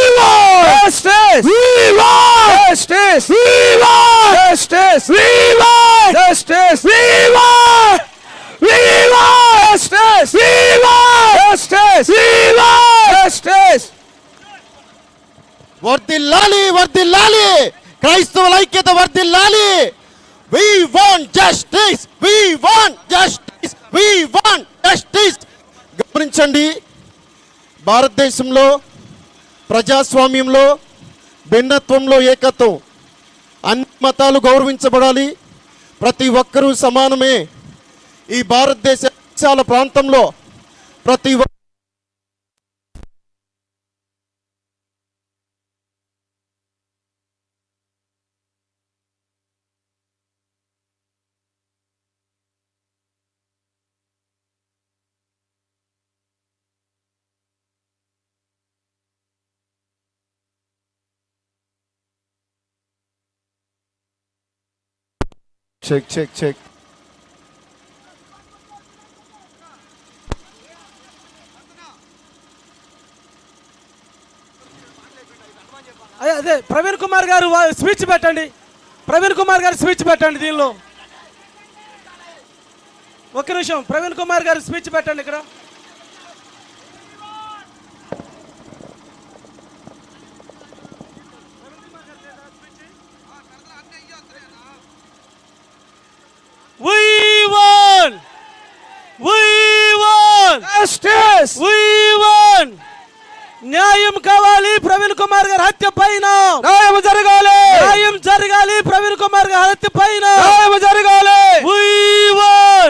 justice. We want justice. We want justice. We want justice. We want. We want justice. We want justice. We want justice. వర్దిల్లాలి వర్దిల్లాలి క్రైస్తవుల ఐక్యత వర్దిల్లాలి we want justice we want justice we want justice గమనించండి భారతదేశంలో ప్రజాస్వామ్యంలో భిన్నత్వంలో ఏకత్వం. అన్ని మతాలు గౌరవించబడాలి. ప్రతి ఒక్కరూ సమానమే. ఈ భారతదేశ ప్రాంతంలో ప్రతి ఒక్క చెక్ చెక్ అదే అదే ప్రవీణ్ కుమార్ గారు స్పీచ్ పెట్టండి. ప్రవీణ్ కుమార్ గారు స్పీచ్ పెట్టండి దీనిలో. ఒక్క నిమిషం ప్రవీణ్ కుమార్ గారు స్పీచ్ పెట్టండి ఇక్కడ We won! We won! న్యాయం కావాలి ప్రవీణ్ కుమార్ గారి హత్య పైన. న్యాయం జరగాలి. న్యాయం జరగాలి ప్రవీణ్ కుమార్ గారి హత్య పైన. న్యాయం జరగాలి!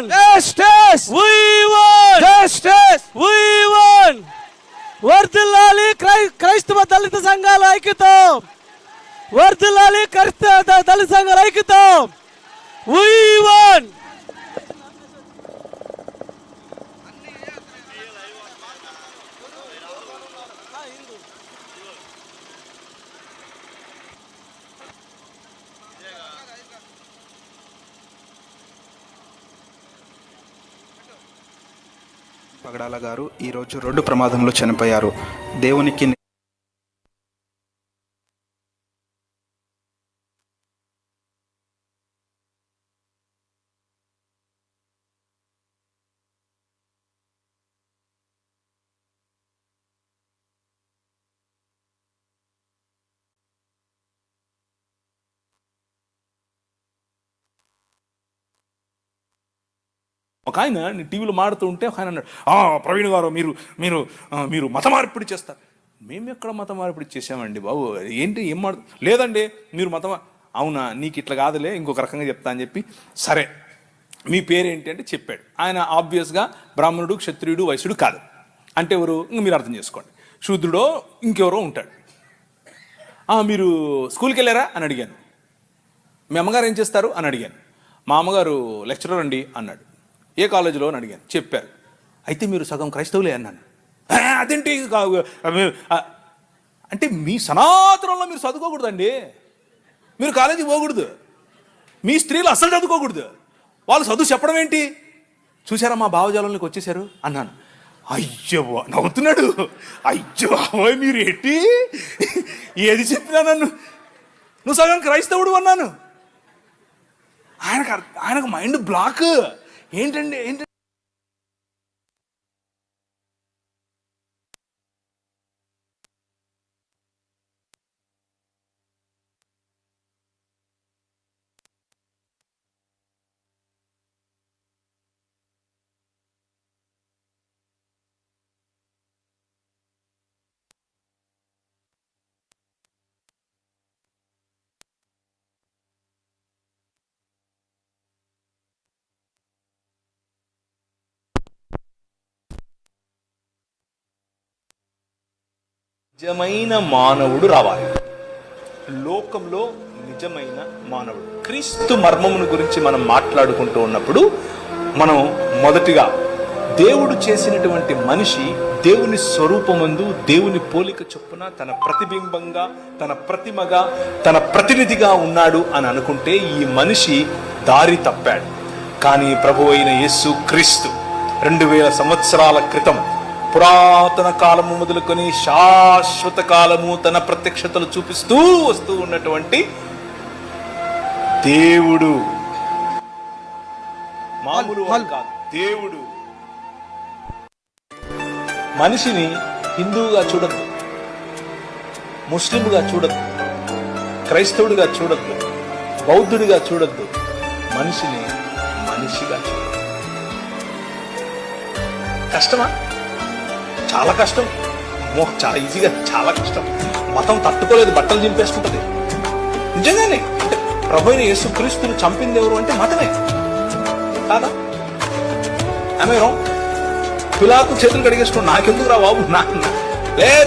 జస్టిస్! జస్టిస్! వర్ధిల్లాలి క్రై క్రైస్తవ దళిత సంఘాల ఐక్యత. వర్ధిల్లాలి క్రైస్తవ దళిత సంఘాల ఐక్యత. We పగడాల గారు ఈరోజు రోడ్డు ప్రమాదంలో చనిపోయారు. దేవునికి ఒక ఆయన నేను టీవీలో మాడుతూ ఉంటే ఒక ఆయన అన్నాడు ప్రవీణ్ గారు మీరు మీరు మీరు మత మార్పిడి చేస్తారు. మేము ఎక్కడ మత మార్పిడి చేసామండి బాబు? ఏంటి ఏం మాడు లేదండి మీరు మత అవునా నీకు ఇట్లా కాదులే ఇంకొక రకంగా చెప్తా అని చెప్పి సరే మీ పేరేంటి అంటే చెప్పాడు. ఆయన ఆబ్వియస్గా బ్రాహ్మణుడు క్షత్రియుడు వైశ్యుడు కాదు. అంటే ఎవరు? ఇంక మీరు అర్థం చేసుకోండి. శూద్రుడో ఇంకెవరో ఉంటాడు. మీరు స్కూల్కి వెళ్ళారా అని అడిగాను. మీ అమ్మగారు ఏం చేస్తారు? అని అడిగాను. మా అమ్మగారు లెక్చరర్ అండి అన్నాడు. ఏ కాలేజీలో అని అడిగాను. చెప్పారు. అయితే మీరు సగం క్రైస్తవులే అన్నాను. అదేంటి? కా- అంటే మీ సనాతనంలో మీరు చదువుకోకూడదండి. మీరు కాలేజీ పోకూడదు. మీ స్త్రీలు అస్సలు చదువుకోకూడదు. వాళ్ళు చదువు చెప్పడం ఏంటి? చూసారా మా భావజాలంలోకి వచ్చేసారు అన్నాను. అయ్యో నవ్వుతున్నాడు. అయ్యో బాబోయ్ మీరు ఏంటి? ఏది చెప్పినా నన్ను? నువ్వు సగం క్రైస్తవుడు అన్నాను. ఆయనకు అర్థ- ఆయనకు మైండ్ బ్లాక్. ఏంటండి ఏంటి నిజమైన మానవుడు రావాలి. లోకంలో నిజమైన మానవుడు. క్రీస్తు మర్మమును గురించి మనం మాట్లాడుకుంటూ ఉన్నప్పుడు మనం మొదటిగా దేవుడు చేసినటువంటి మనిషి దేవుని స్వరూపమందు దేవుని పోలిక చొప్పున తన ప్రతిబింబంగా తన ప్రతిమగా తన ప్రతినిధిగా ఉన్నాడు అని అనుకుంటే ఈ మనిషి దారి తప్పాడు. కానీ ప్రభు అయిన యేసు క్రీస్తు రెండు వేల సంవత్సరాల క్రితం పురాతన కాలము మొదలుకొని శాశ్వత కాలము తన ప్రత్యక్షతలు చూపిస్తూ వస్తూ ఉన్నటువంటి దేవుడు. మామూలు కాదు దేవుడు. మనిషిని హిందువుగా చూడద్దు ముస్లింగా చూడద్దు క్రైస్తవుడిగా చూడద్దు బౌద్ధుడిగా చూడద్దు మనిషిని మనిషిగా చూడద్దు. కష్టమా? చాలా కష్టం. మో చాలా ఈజీగా చాలా కష్టం. మతం తట్టుకోలేదు బట్టలు చింపేసుకుంటది. నిజంగానే అంటే ప్రభుని యేసు క్రీస్తుని చంపింది ఎవరు అంటే మతమే. కాదా? ఆమె పిలాకు చేతులు కడిగేసుకుని నాకెందుకు రా బాబు నా- లే